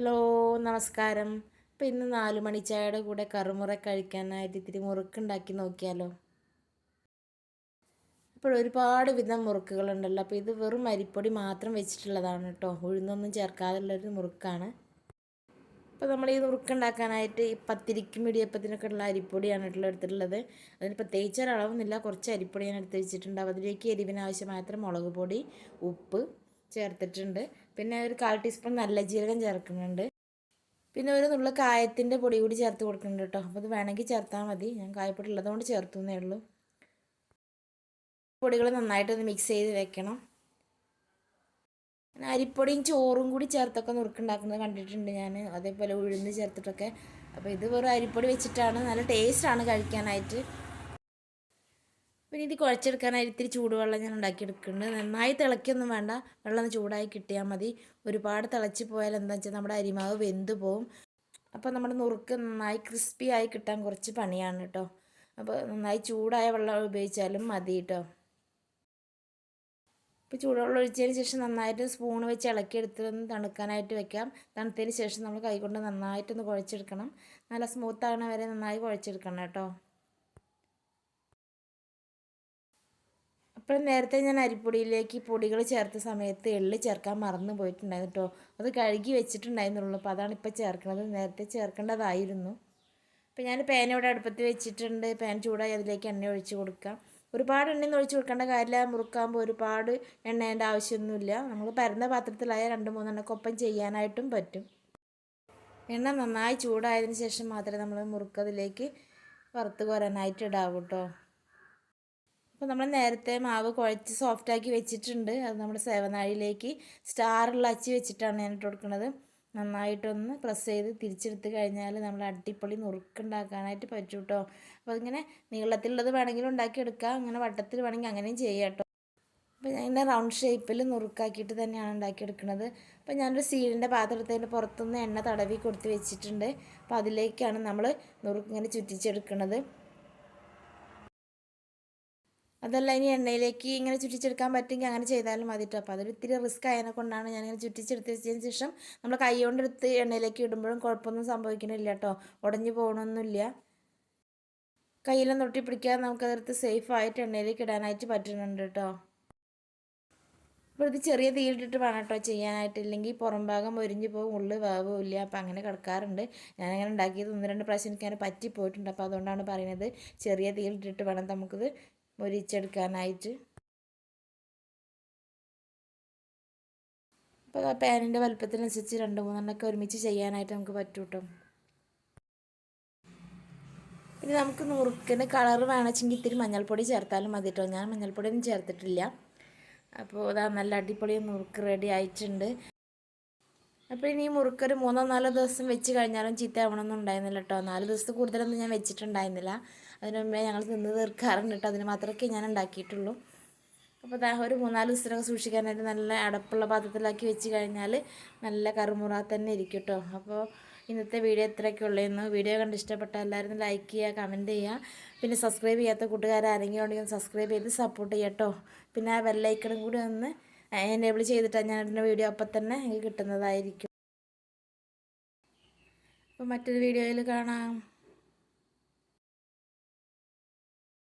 Hello നമസ്കാരം. അപ്പോൾ ഇന്ന് നാല് മണി ചായയുടെ കൂടെ കറുമുറ കഴിക്കാനായിട്ട് ഇത്തിരി മുറുക്കുണ്ടാക്കി നോക്കിയാലോ? ഇപ്പോൾ ഒരുപാട് വിധം മുറുക്കുകളുണ്ടല്ലോ. അപ്പോൾ ഇത് വെറും അരിപ്പൊടി മാത്രം വെച്ചിട്ടുള്ളതാണ് കേട്ടോ. ഉഴുന്നൊന്നും ചേർക്കാതുള്ളൊരു മുറുക്കാണ്. അപ്പോൾ നമ്മൾ ഈ മുറുക്കുണ്ടാക്കാനായിട്ട് ഈ പത്തിരിക്കും ഇടിയപ്പത്തിനൊക്കെ ഉള്ള അരിപ്പൊടിയാണ് എടുത്തിട്ടുള്ളത്. അതിന് പ്രത്യേകിച്ച് ഒരളവൊന്നുമില്ല കുറച്ച് അരിപ്പൊടി ഞാൻ എടുത്ത് വെച്ചിട്ടുണ്ട്. അതിലേക്ക് എരിവിന് ആവശ്യമാത്ര മുളക് പൊടി ഉപ്പ് ചേർത്തിട്ടുണ്ട്. പിന്നെ ഒരു കാൽ ടീസ്പൂൺ നല്ല ജീരകം ചേർക്കുന്നുണ്ട്. പിന്നെ ഒരു നുള്ള കായത്തിന്റെ പൊടി കൂടി ചേർത്ത് കൊടുക്കുന്നുണ്ട് കേട്ടോ. അപ്പോൾ അത് വേണമെങ്കിൽ ചേർത്താൽ മതി. ഞാൻ കായപ്പൊടി ഉള്ളതുകൊണ്ട് ചേർത്തു എന്നേ ഉള്ളൂ. പൊടികൾ നന്നായിട്ടൊന്ന് മിക്സ് ചെയ്ത് വെക്കണം. അരിപ്പൊടിയും ചോറും കൂടി ചേർത്തൊക്കെ നുറുക്കുണ്ടാക്കുന്നത് കണ്ടിട്ടുണ്ട് ഞാൻ. അതേപോലെ ഉഴുന്ന് ചേർത്തിട്ടൊക്കെ. അപ്പോൾ ഇത് വെറും അരിപ്പൊടി വെച്ചിട്ടാണ്. നല്ല ടേസ്റ്റാണ് കഴിക്കാനായിട്ട്. പിന്നെ ഇത് കുഴച്ചെടുക്കാനായിട്ട് ഇത്തിരി ചൂടുവെള്ളം ഞാൻ ഉണ്ടാക്കിയെടുക്കുന്നുണ്ട്. നന്നായി തിളയ്ക്കൊന്നും വേണ്ട. വെള്ളം ചൂടായി കിട്ടിയാൽ മതി. ഒരുപാട് തിളച്ച് പോയാൽ എന്താ വെച്ചാൽ നമ്മുടെ അരിമാവ് വെന്ത് പോവും. അപ്പോൾ നമ്മുടെ നുറുക്ക് നന്നായി ക്രിസ്പി ആയി കിട്ടാൻ കുറച്ച് പണിയാണ് കേട്ടോ. അപ്പോൾ നന്നായി ചൂടായ വെള്ളം ഉപയോഗിച്ചാലും മതി കേട്ടോ. ഇപ്പോൾ ചൂടുവെള്ളം ഒഴിച്ചതിന് ശേഷം നന്നായിട്ട് സ്പൂൺ വെച്ച് ഇളക്കിയെടുത്തൊന്ന് തണുക്കാനായിട്ട് വെക്കാം. തണുത്തതിന് ശേഷം നമ്മൾ കൈകൊണ്ട് നന്നായിട്ടൊന്ന് കുഴച്ചെടുക്കണം. നല്ല സ്മൂത്ത് വരെ നന്നായി കുഴച്ചെടുക്കണം കേട്ടോ. അപ്പോൾ നേരത്തെ ഞാൻ അരിപ്പൊടിയിലേക്ക് പൊടികൾ ചേർത്ത സമയത്ത് എള്ള് ചേർക്കാൻ മറന്നു പോയിട്ടുണ്ടായിരുന്നു കേട്ടോ. അത് കഴുകി വെച്ചിട്ടുണ്ടായിരുന്നുള്ളൂ. അപ്പോൾ അതാണ് ഇപ്പോൾ ചേർക്കുന്നത് നേരത്തെ ചേർക്കേണ്ടതായിരുന്നു. അപ്പോൾ ഞാൻ പാൻ ഇവിടെ അടുപ്പത്ത് വെച്ചിട്ടുണ്ട്. പാൻ ചൂടായി അതിലേക്ക് എണ്ണ ഒഴിച്ച് കൊടുക്കാം. ഒരുപാട് എണ്ണ ഒഴിച്ച് കൊടുക്കേണ്ട കാര്യമില്ല. മുറുക്കാകുമ്പോൾ ഒരുപാട് എണ്ണേന്റെ ആവശ്യമൊന്നുമില്ല. നമ്മൾ പരന്ന പാത്രത്തിലായ രണ്ട് മൂന്നെണ്ണക്ക് ഒപ്പം ചെയ്യാനായിട്ടും പറ്റും. എണ്ണ നന്നായി ചൂടായതിന് ശേഷം മാത്രമേ നമ്മൾ മുറുക്കതിലേക്ക് വറുത്ത് കോരാനായിട്ട് ഇടാവൂ കേട്ടോ. അപ്പോൾ നമ്മൾ നേരത്തെ മാവ് കുഴച്ച് സോഫ്റ്റാക്കി വെച്ചിട്ടുണ്ട്. അത് നമ്മുടെ സേവനാഴിയിലേക്ക് സ്റ്റാറുള്ള അച്ചി വെച്ചിട്ടാണ് ഞാൻ ഇട്ട് കൊടുക്കുന്നത്. നന്നായിട്ടൊന്ന് പ്രസ് ചെയ്ത് തിരിച്ചെടുത്ത് കഴിഞ്ഞാൽ നമ്മൾ അടിപൊളി നുറുക്കുണ്ടാക്കാനായിട്ട് പറ്റും കേട്ടോ അപ്പോൾ അതിങ്ങനെ നീളത്തിലുള്ളത് വേണമെങ്കിലും ഉണ്ടാക്കിയെടുക്കാം. അങ്ങനെ വട്ടത്തിൽ വേണമെങ്കിൽ അങ്ങനെയും ചെയ്യാം കേട്ടോ. അപ്പോൾ ഞാൻ ഇങ്ങനെ റൗണ്ട് ഷേപ്പിൽ നുറുക്കാക്കിയിട്ട് തന്നെയാണ് ഉണ്ടാക്കിയെടുക്കുന്നത്. അപ്പോൾ ഞാനൊരു സീലിന്റെ പാത്രത്തിന്റെ പുറത്തുനിന്ന് എണ്ണ തടവി കൊടുത്ത് വെച്ചിട്ടുണ്ട്. അപ്പോൾ അതിലേക്കാണ് നമ്മൾ നുറുക്ക് ഇങ്ങനെ ചുറ്റിച്ചെടുക്കുന്നത്. അതല്ല ഇനി എണ്ണയിലേക്ക് ഇങ്ങനെ ചുറ്റിച്ചെടുക്കാൻ പറ്റുമെങ്കിൽ അങ്ങനെ ചെയ്താലും മതിട്ടോ അപ്പോൾ അതൊരു ഇത്തിരി റിസ്ക് ആയതിനെ കൊണ്ടാണ് ഞാനിങ്ങനെ ചുറ്റിച്ചെടുത്ത് വെച്ചതിന് ശേഷം നമ്മൾ കൈ കൊണ്ടെടുത്ത് എണ്ണയിലേക്ക് ഇടുമ്പോഴും കുഴപ്പമൊന്നും സംഭവിക്കണില്ല കേട്ടോ ഉടഞ്ഞു പോകണമൊന്നുമില്ല കയ്യിലും തൊട്ടി പിടിക്കാതെ നമുക്കതെടുത്ത് സേഫായിട്ട് എണ്ണയിലേക്ക് ഇടാനായിട്ട് പറ്റുന്നുണ്ട് കേട്ടോ അപ്പോൾ ഇത് ചെറിയ തീയിട്ടിട്ട് വേണം കേട്ടോ ചെയ്യാനായിട്ട്. ഇല്ലെങ്കിൽ പുറം ഭാഗം ഒരിഞ്ഞ് പോകും ഉള്ളു വേവില്ല അപ്പം അങ്ങനെ കിടക്കാറുണ്ട്. ഞാനങ്ങനെ ഉണ്ടാക്കിയത് ഒന്ന് രണ്ട് പ്രാവശ്യം എനിക്കങ്ങനെ പറ്റിപ്പോയിട്ടുണ്ട്. അപ്പോൾ അതുകൊണ്ടാണ് പറയുന്നത് ചെറിയ തീയിലിട്ടിട്ട് വേണം നമുക്കിത് മൊരിച്ചെടുക്കാനായിട്ട്. അപ്പോൾ ആ പാനിന്റെ വലുപ്പത്തിനനുസരിച്ച് രണ്ട് മൂന്നെണ്ണമൊക്കെ ഒരുമിച്ച് ചെയ്യാനായിട്ട് നമുക്ക് പറ്റും കേട്ടോ ഇനി നമുക്ക് നുറുക്കിന് കളർ വേണമെങ്കിൽ ഇത്തിരി മഞ്ഞൾപ്പൊടി ചേർത്താലും മതി കേട്ടോ ഞാൻ മഞ്ഞൾപ്പൊടിയൊന്നും ചേർത്തിട്ടില്ല. അപ്പോൾ അതാ നല്ല അടിപൊളി മുറുക്ക് റെഡി ആയിട്ടുണ്ട്. അപ്പോൾ ഇനി ഈ മുറുക്കൊരു മൂന്നോ നാലോ ദിവസം വെച്ച് കഴിഞ്ഞാലും ചീത്ത ആവണമെന്നും കേട്ടോ. നാല് ദിവസത്തിൽ കൂടുതലൊന്നും ഞാൻ വെച്ചിട്ടുണ്ടായിരുന്നില്ല. അതിന് മുമ്പേ ഞങ്ങൾ നിന്ന് തീർക്കാറുണ്ട് കേട്ടോ. അതിന് മാത്രമൊക്കെ ഞാൻ ഉണ്ടാക്കിയിട്ടുള്ളൂ. അപ്പോൾ ഒരു മൂന്നാൽ ദിവസത്തിനൊക്കെ സൂക്ഷിക്കാനായിട്ട് നല്ല അടപ്പുള്ള പാത്രത്തിലാക്കി വെച്ച് കഴിഞ്ഞാൽ നല്ല കറുമുറ തന്നെ ഇരിക്കും കേട്ടോ. അപ്പോൾ ഇന്നത്തെ വീഡിയോ ഇത്രയൊക്കെ ഉള്ളതെന്ന് വീഡിയോ കണ്ട് ഇഷ്ടപ്പെട്ട എല്ലാവരും ലൈക്ക് ചെയ്യുക കമന്റ് ചെയ്യുക. പിന്നെ സബ്സ്ക്രൈബ് ചെയ്യാത്ത കൂട്ടുകാരാരെങ്കിലും ഉണ്ടെങ്കിൽ സബ്സ്ക്രൈബ് ചെയ്ത് സപ്പോർട്ട് ചെയ്യട്ടോ പിന്നെ ആ ബെല്ലൈക്കണും കൂടി ഒന്ന് എനേബിൾ ചെയ്തിട്ടാണ് ഞാൻ ഇടുന്ന വീഡിയോ അപ്പം തന്നെ എനിക്ക് കിട്ടുന്നതായിരിക്കും. അപ്പോൾ മറ്റൊരു വീഡിയോയിൽ കാണാം.